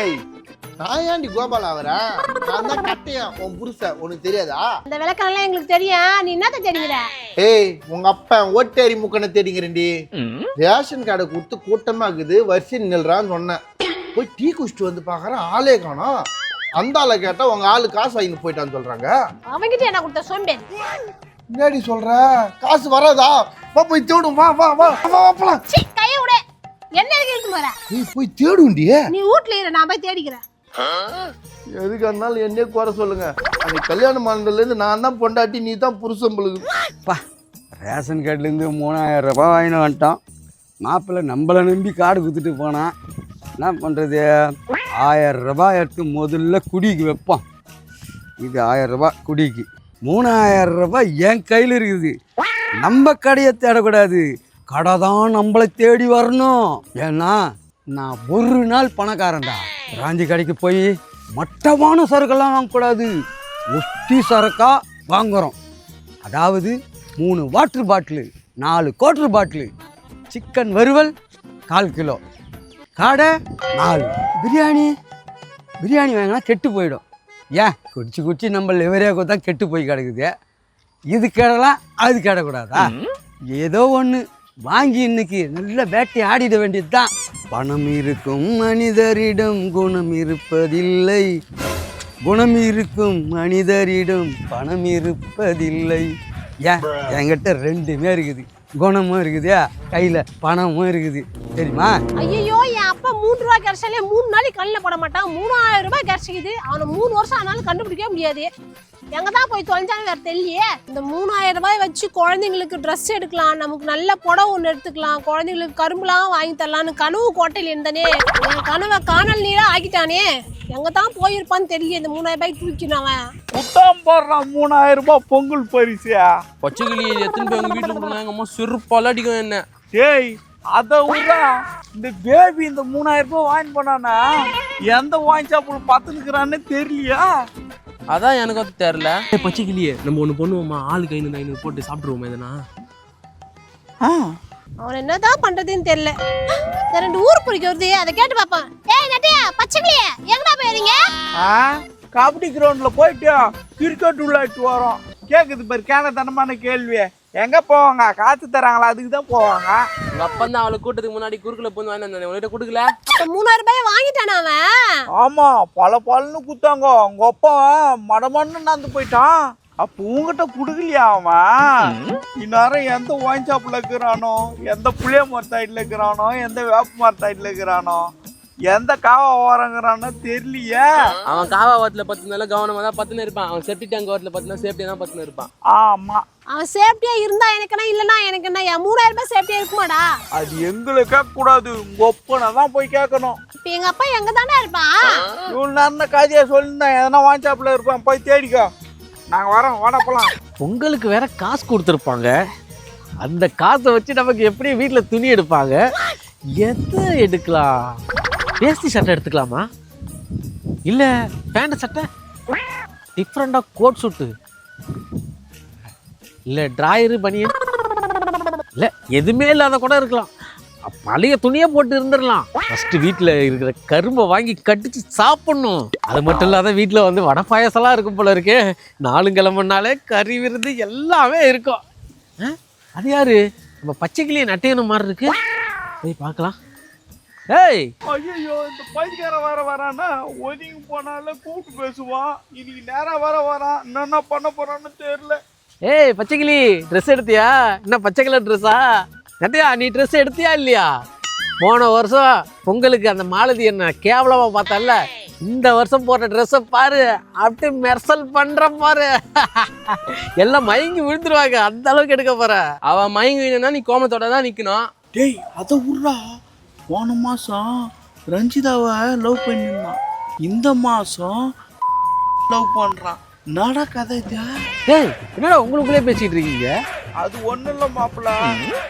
ஏய் நான் ஏன்டி கோபால் ஆவறேன் நான் தான் கட்டையன் உன் புருஷன் உனக்கு தெரியாதா? இந்த விளக்கெல்லாம் எங்களுக்கு தெரியும் நீ என்னத்த தேடிக்கிற? ஏய் உங்க அப்பா ஓட்டேரி முக்கனை தேடிங்கிறேன்டி ரேஷன் கார்டை கொடுத்து கூட்டமா இருக்குது வரிசை நில்றான்னு சொன்னேன். போய் டீ குடிச்சிட்டு வந்து பார்க்கறேன் ஆளே காணோம். அந்த ஆளை கேட்டா உங்க ஆளு காசு வாங்கிட்டு போயிட்டான்னு சொல்றாங்க. அவன்கிட்ட என்ன கொடுத்த? சோம்பேறி என்னடி சொல்ற? காசு வராதா? வா போய் தேடும். வா வா வா. வா வா போலாம். சீ கையை விடு. என்ன எதுக்கு இழுத்து போற நீ போய் தேடுண்டியே நீ வீட்ல இரு நான் போய் தேடிக்கிறேன். எதுக்கு இருந்தாலும் என்னையே குறை சொல்லுங்க. அந்த கல்யாண இருந்து நான் தான் பொண்டாட்டி நீ தான் புருஷன் பொழுது பா ரேஷன் கார்டுலேருந்து மூணாயிரம் ரூபாய் வாங்கிட்டு வந்துட்டோம் மாப்பிள்ளை நம்மளை நம்பி கார்டு குத்துட்டு போனான். என்ன பண்ணுறது ஆயிரம் ரூபாய் எடுத்து முதல்ல குடிக்கு வைப்போம் இது ஆயிரம் ரூபாய் குடிக்கு. மூணாயிரம் ரூபாய் என் கையில் இருக்குது. நம்ம கடையை தேடக்கூடாது. கடை தான் நம்மளை தேடி வரணும். ஏன்னா நான் ஒரு நாள் பணக்காரன்டா. ராஞ்சி கடைக்கு போய் மட்டமான சரக்கெல்லாம் வாங்கக்கூடாது. ஒட்டி சரக்கா வாங்குறோம். அதாவது மூணு வாட்டர் பாட்டிலு நாலு குவாட்டர் பாட்டிலு சிக்கன் வறுவல் கால் கிலோ காடை நாலு. பிரியாணி பிரியாணி வாங்கினா கெட்டு போயிடும். ஏன்? குடிச்சு குடிச்சு நம்ம லிவரேக்கோ தான் கெட்டு போய் கிடக்குது. இது கிடலாம் அது கிடக்கூடாதா? ஏதோ ஒன்று வாங்கி இன்னைக்கு நல்ல வேட்டை ஆடிட வேண்டியது தான் பணம் இருக்கும் மனிதரிடம் குணம் இருப்பதில்லை. குணம் இருக்கும் மனிதரிடம் பணம் இருப்பதில்லை. ஏன்? என்கிட்ட ரெண்டுமே இருக்குது. குணமும் இருக்குது கையில் பணமும் இருக்குது. தெரியுமா? ஐயோ மூணு ரூபாய் கிடைச்சாலே மூணு நாளைக்கு கண்ணில் போட மாட்டான். மூணாயிரம் ரூபாய் கிடைச்சிக்குது அவனை மூணு வருஷம் ஆனாலும் கண்டுபிடிக்கவே முடியாது. எங்க தான் போய் தொலைஞ்சாலும் வேற தெரியலையே. இந்த மூணாயிரம் ரூபாய் வச்சு குழந்தைங்களுக்கு ட்ரெஸ் எடுக்கலாம். நமக்கு நல்ல புடவை ஒன்று எடுத்துக்கலாம். குழந்தைங்களுக்கு கரும்புலாம் வாங்கி தரலான்னு கனவு கோட்டையில் இருந்தனே. என் கனவை காணல் நீரா ஆக்கிட்டானே. எங்க தான் போயிருப்பான்னு தெரியல இந்த மூணாயிரம் ரூபாய்க்கு தூக்கினான் அவன். புத்தாம் போடுறான் மூணாயிரம் ரூபாய் பொங்கல் பரிசா? பச்சைக்கிளி எத்தனை பேர் எங்கள் வீட்டில் கொடுங்க. எங்கள் அம்மா செருப்பால் அடிக்கும் என்ன? டேய் அதை விட்றா. இந்த பேபி இந்த மூணாயிரம் ரூபாய் வாங்கி போனானா? எந்த வாங்கி சாப்பிட பார்த்துனுக்குறான்னு தெரியலையா? அதான் எனக்கு அது தெரில பச்சைக்கிளியே நம்ம ஒன்று பண்ணுவோமா? ஆளுக்கு ஐநூறு ஐநூறு போட்டு சாப்பிட்ருவோமா எதனா? ஆ. அவன் என்னதான் பண்றதுன்னு தெரியல. ரெண்டு ஊர் பொறிக்க வருது. அதை கேட்டு பாப்பான் ஏய் நட்டியா பச்சைக்கிளியே எங்கடா போயிருங்க ஆ கபடி கிரவுண்ட்ல போயிட்டு கிரிக்கெட் விளையாட்டு வரோம். கேக்குது பாரு கேனத்தனமான கேள்வி எங்க போவாங்க? காத்து தராங்களா? அதுக்கு தான் போவாங்க. உங்கள் அப்பா தான் அவளை கூட்டத்துக்கு முன்னாடி குறுக்கில் போய் வாங்கி வந்தேன் உங்கள்கிட்ட கொடுக்கல? அப்ப மூணாயிரம் ரூபாய் வாங்கிட்டானா அவன்? ஆமா பல பலன்னு குத்தாங்க உங்க அப்பா மடமன்னு நடந்து போயிட்டான். அப்ப உங்ககிட்ட குடுக்கலையா அவன்? இந்நேரம் எந்த ஒயின் ஷாப்ல இருக்கிறானோ எந்த புளிய மரத்தாயிட்ல இருக்கிறானோ எந்த வேப்ப மரத்தாயிட்ல இருக்கிறானோ எந்த காவா ஓரங்கிறானோ தெரியலையே. அவன் காவா வாரத்தில் பத்துனால கவனமாக தான் பத்துன்னு இருப்பான். அவன் செப்டி டேங்க் வாரத்தில் பத்துனா சேஃப்டியாக தான் பத்துன்னு இருப்பான். ஆமா. அவன் சேஃப்டியா இருந்தா எனக்கு என்ன இல்லனா எனக்கு என்ன என் மூணாயிரம் ரூபாய் சேஃப்டியா இருக்குமாடா? அது எங்களை கேட்க கூடாது. உங்க ஒப்பனை தான் போய் கேட்கணும். இப்ப எங்க அப்பா எங்க தானே இருப்பான் இவ்வளவு நேரம் கதையா சொல்லியிருந்தேன் எதனா ஷாப்ல இருப்பான். போய் தேடிக்கோ. நாங்க வரோம் வாடா போலாம். பொங்கலுக்கு வேற காசு கொடுத்துருப்பாங்க. அந்த காசை வச்சு நமக்கு எப்படி வீட்டில் துணி எடுப்பாங்க? எதை எடுக்கலாம்? வேஷ்டி சட்டை எடுத்துக்கலாமா? இல்லை பேண்ட் சட்டை டிஃப்ரெண்டாக கோட் சூட்டு இல்லை ட்ராயரு பனியன் இல்லை எதுவுமே இல்லாத கூட இருக்கலாம். பழைய துணியை போட்டு இருந்துடலாம். ஃபஸ்ட்டு வீட்டில் இருக்கிற கரும்பை வாங்கி கட்டிச்சு சாப்பிட்ணும். அது மட்டும் இல்லாத வீட்டில் வந்து வடை பாயசம்லாம் இருக்கும் போல இருக்கே. நாலு கிழமைனாலே கறி விருந்து எல்லாமே இருக்கும். அது யாரு? நம்ம பச்சைக்கிளியை நட்டையணும் மாதிரி இருக்கு. போய் பார்க்கலாம். ஏய். ஐயோ இந்த பைத்தியக்காரன் வர வரானா ஒதுங்கி போனால கூப்பிட்டு பேசுவான் இன்னைக்கு நேரா வர. வரான் என்னென்ன பண்ண போறான்னு தெரியல. ஏய் பச்சைக்கிளி ட்ரெஸ் எடுத்தியா? என்ன பச்சை கலர் ட்ரெஸ்ஸா நட்டையா நீ ட்ரெஸ் எடுத்தியா இல்லையா? போன வருஷம் பொங்கலுக்கு அந்த மாலதி என்ன கேவலமா பார்த்தல்ல? இந்த வருஷம் போட்ட ட்ரெஸ்ஸை பாரு அப்படியே மெர்சல் பண்ற பாரு. எல்லாம் மயங்கி விழுந்துருவாங்க. அந்த அளவுக்கு எடுக்க போற. அவன் மயங்கி நீ கோமத்தோட தான் நிற்கணும் டேய் அதை விட்றா போன மாசம் ரஞ்சிதாவை லவ் பண்ணிருந்தான். இந்த மாசம் லவ் பண்றான். நடா கதை ஏய் என்னடா உங்களுக்குள்ளே பேசிட்டு இருக்கீங்க? அது ஒண்ணும் இல்ல மாப்பிள்ள.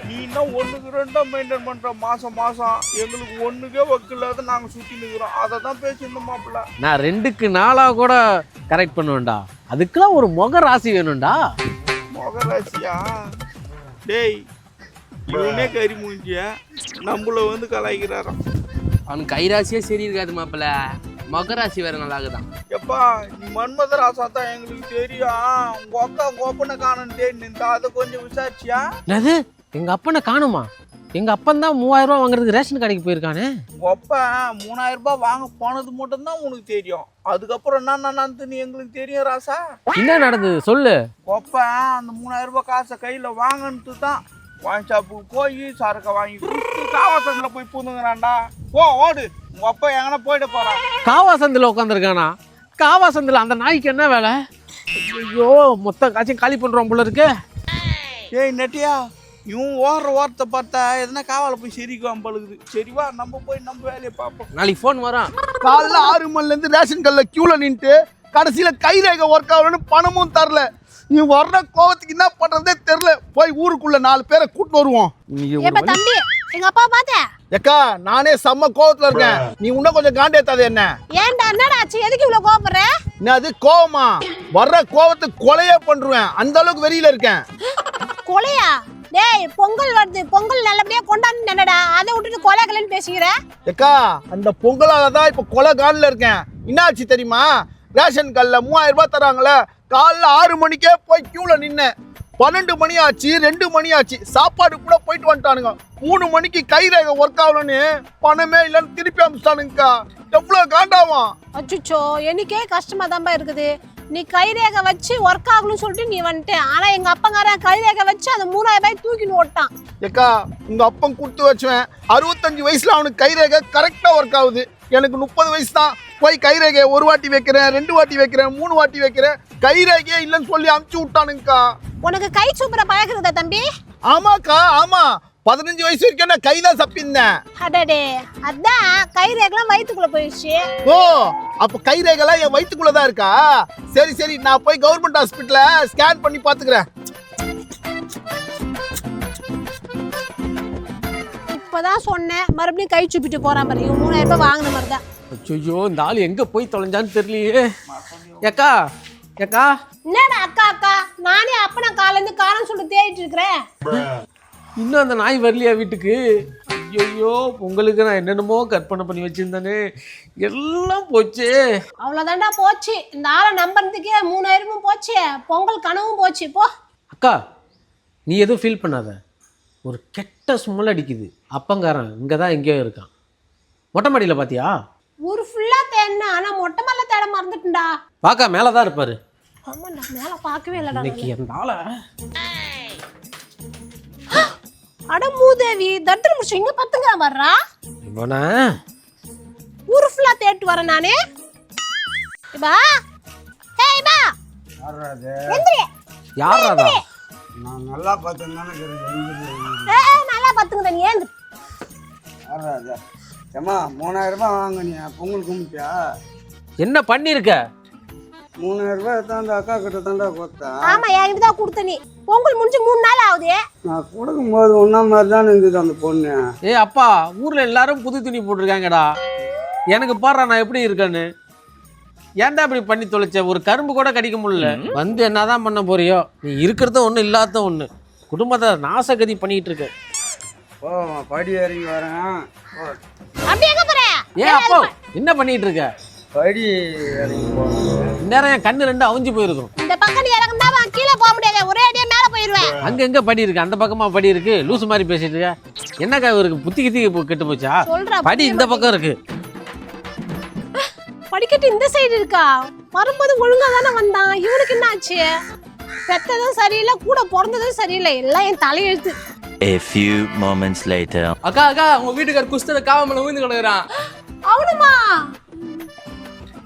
நீ இன்னும் ஒண்ணுக்கு ரெண்டா மெயின்டைன் பண்ற? மாசம் மாசம் எங்களுக்கு ஒண்ணுக்கே வக்கில்லாத நாங்க சுத்தி நிக்கிறோம் அதை தான் பேசியிருந்தோம் மாப்பிள்ள. நான் ரெண்டுக்கு நாளா கூட கரெக்ட் பண்ணுவேன்டா. அதுக்கெல்லாம் ஒரு முக ராசி வேணும்டா. மொகராசியா? டேய் இவனே கறி முடிஞ்சிய நம்மள வந்து கலாய்க்கிறாராம். அவனுக்கு கைராசியே சரி இருக்காது மாப்பிள்ள. மகராசி வேற நல்லா இருக்குதான் எப்பா நீ மன்மத ராசா தான் எங்களுக்கு தெரியும். உங்க அக்கா கோப்பனை காணும். தேடி அதை கொஞ்சம் விசாரிச்சியா? என்னது? எங்க அப்பனை காணுமா? எங்க அப்பன் தான் மூவாயிரம் ரூபாய் வாங்குறதுக்கு ரேஷன் கடைக்கு போயிருக்கானே? உங்க அப்பா மூணாயிரம் ரூபாய் வாங்க போனது மட்டும்தான் உனக்கு தெரியும். அதுக்கப்புறம் என்ன நடந்துன்னு எங்களுக்கு தெரியும் ராசா? என்ன நடந்தது? சொல்லு. உங்க அப்பா அந்த மூணாயிரம் ரூபாய் காசை கையில வாங்கினது தான் வாங்கி ஷாப்புக்கு போய் சரக்கை வாங்கி கொடுத்து காவாசத்துல போய் பூந்துங்கிறான்டா போ ஓடு. உங்க அப்பா எங்கன்னா போயிட போறான் காவாசந்தில் உட்காந்துருக்கானா காவாசந்தில் அந்த நாய்க்கு என்ன வேலை? ஐயோ மொத்த காய்ச்சும் காலி பண்ணுறோம் போல இருக்கு. ஏய் நெட்டியா இவன் ஓடுற ஓரத்தை பார்த்தா எதனா காவால போய் சிரிக்குவான் பழுகுது சரி வா நம்ம போய் நம்ம வேலையை பார்ப்போம். நாளைக்கு ஃபோன் வரான். காலைல ஆறு மணில இருந்து ரேஷன் கல்ல கியூல நின்ட்டு கடைசியில கை ரேகை ஒர்க் ஆகலன்னு பணமும் தரல. நீ வர்ற கோவத்துக்கு என்ன பண்றதே தெரியல. போய் ஊருக்குள்ள நாலு பேரை கூட்டு வருவோம். ஏப்பா தம்பி எங்க அப்பா பார்த்த? ஏக்கா நானே செம்ம கோவத்துல இருக்கேன். நீ இன்னும் கொஞ்சம் காண்டேத்தாது என்ன? ஏன்டா என்னடா ஆச்சு? எதுக்கு இவ்வளவு கோபப்படுற என்ன அது? கோவமா? வர்ற கோவத்துக்கு கொலையே பண்ருவேன். அந்த அளவுக்கு வெறியில இருக்கேன். கொலையா? டேய் பொங்கல் வருது. பொங்கல் நல்லபடியா கொண்டாந்து நினைடா அதை விட்டுட்டு கொலை கலைன்னு பேசிக்கிற? ஏக்கா அந்த பொங்கலால தான் இப்ப கொலை காலில் இருக்கேன். என்னாச்சு தெரியுமா? ரேஷன் கல்ல மூவாயிரம் ரூபாய் தராங்களே. காலைல ஆறு மணிக்கே போய் கியூல நின்னேன். பன்னெண்டு மணி ஆச்சு ரெண்டு மணி ஆச்சு. சாப்பாடு கூட போயிட்டு வந்துட்டானுங்க. மூணு மணிக்கு கை ரேகை ஒர்க் ஆகலன்னு பணமே இல்லைன்னு திருப்பி அனுப்பிச்சிட்டானுங்கக்கா. எவ்வளோ காண்டாவும் அச்சுச்சோ எனக்கே கஷ்டமா தான்பா இருக்குது. நீ கைரேகை வச்சு ஒர்க் ஆகணும்னு சொல்லிட்டு நீ வந்துட்ட ஆனா எங்க அப்பங்காரன் கைரேகை வச்சு அந்த மூணாயிரம் ரூபாய் தூக்கின்னு ஓட்டான். ஏக்கா உங்க அப்பன் கொடுத்து வச்சுவேன் அறுபத்தஞ்சு வயசுல அவனுக்கு கைரேகை கரெக்டா ஒர்க் ஆகுது. எனக்கு முப்பது வயசு தான் போய் கைரேகையை ஒரு வாட்டி வைக்கிறேன் ரெண்டு வாட்டி வைக்கிறேன் மூணு வாட்டி வைக்கிறேன். கைரேகையே இல்லைன்னு சொல்லி அமுச்சு விட்டானுங்கக்கா. உனக்கு கை சூப்பரை பழகுறதா தம்பி? ஆமாக்கா ஆமா. பதினஞ்சு வயசு வரைக்கும் நான் கைதான் சப்பிந்தேன் அடடே அதான் கைரேகெல்லாம் வயித்துக்குள்ள போயிடுச்சு ஓ அப்ப கைரேகைலாம் என் வயித்துக்குள்ள தான் இருக்கா? சரி சரி நான் போய் கவர்மெண்ட் ஹாஸ்பிட்டல்ல ஸ்கேன் பண்ணி பாத்துக்கிறேன் இப்பதான் சொன்னேன். மறுபடியும் கை சுப்பிட்டு போறான் பாரு. இவன் மூணாயிரம் ரூபாய் வாங்கின மாதிரி தான். ஐயோ இந்த ஆள் எங்கே போய் தொலைஞ்சான்னு தெரியலையே. ஏக்கா ஏக்கா. என்னடா அக்கா அக்கா? நானே அப்ப நான் காலையில இருந்து காலம் சொல்லி தேடிட்டு இருக்கிறேன். இன்னும் அந்த நாய் வரலையா வீட்டுக்கு? ஐயோ உங்களுக்கு நான் என்னென்னமோ கற்பனை பண்ணி வச்சிருந்தேனே. எல்லாம் போச்சு. அவ்வளவுதான்டா போச்சு. இந்த ஆளை நம்புறதுக்கே மூணாயிரமும் போச்சு. பொங்கல் கனவும் போச்சு. போ. அக்கா நீ எதுவும் ஃபீல் பண்ணாத. ஒரு கெட்ட ஸ்மெல் அடிக்குது. அப்பங்காரன் இங்கே தான் எங்கேயோ இருக்கான். மொட்டை மாடியில் பார்த்தியா ஊர் ஃபுல்லா தேடினா ஆனா மொட்டை மல்ல தேட மறந்துட்டேன்டா. பார்க்க மேலே தான் இருப்பார். ஆமாண்டா மேல பார்க்கவே இல்லடா இன்னைக்கு ஆளை. அட மூதேவி தட்டர் முடிச்சு இங்க பத்துங்க வர்றா இவனா. ஊர் ஃபுல்லா தேடிட்டு வரேன் நானே. இப்பா ஏய் பா. எந்திரி. யார் நான் நல்லா பார்த்தேன் தானே ஏய், ஏய், நல்லா பத்துங்க நீ ஏந்து வர்றாது. ஏம்மா மூணாயிரம் ரூபாய் வாங்கினியா? பொங்கல் கும்பிட்டியா? என்ன பண்ணியிருக்க மூணாயிரம் ரூபாய் தாண்டா அக்கா கிட்ட தாண்டா கொடுத்தேன். ஆமா என்கிட்ட தான் கொடுத்த நீ. பொங்கல் முடிஞ்சு மூணு நாள் ஆகுது. நான் கொடுக்கும்போது ஒன்றா மாதிரி தான் இருந்தது அந்த பொண்ணு. ஏ அப்பா ஊரில் எல்லாரும் புது துணி போட்டிருக்காங்கடா. எனக்கு பாடுறா நான் எப்படி இருக்கேன்னு? ஏன்டா இப்படி பண்ணி தொலைச்ச? ஒரு கரும்பு கூட கடிக்க முடியல. வந்து என்னதான் பண்ண போறியோ? நீ இருக்கிறத ஒன்று இல்லாத ஒன்று குடும்பத்தை நாசகதி பண்ணிட்டு இருக்க. போமா படி இறங்கி வரேன். அப்படி எங்க போற? ஏன் அப்போ என்ன பண்ணிட்டு இருக்க? படி இறங்கி என் கண்ணு ரெண்டு அவிஞ்சு போயிருக்கும். இந்த பக்கம் நீ இறங்குனா கீழே போக முடியாது. ஒரே அடியே மேல போயிருவேன் அங்க எங்க படி இருக்கு? அந்த பக்கமா படி இருக்கு? லூசு மாதிரி பேசிட்டு இருக்க. என்னக்கா இருக்கு புத்தி கித்தி கெட்டு போச்சா? சொல்றா படி இந்த பக்கம் இருக்கு. படிக்கட்டு இந்த சைடு இருக்கா? வரும்போது ஒழுங்கா தானே வந்தான். இவனுக்கு என்ன ஆச்சு பெத்ததும் சரியில்லை கூட பிறந்ததும் சரியில்லை. எல்லாம் என் தலையெழுத்து. A few moments later. அக்கா அக்கா உங்க வீட்டுக்கார் குஸ்தர காவமல விழுந்து கிடக்குறான் அவனுமா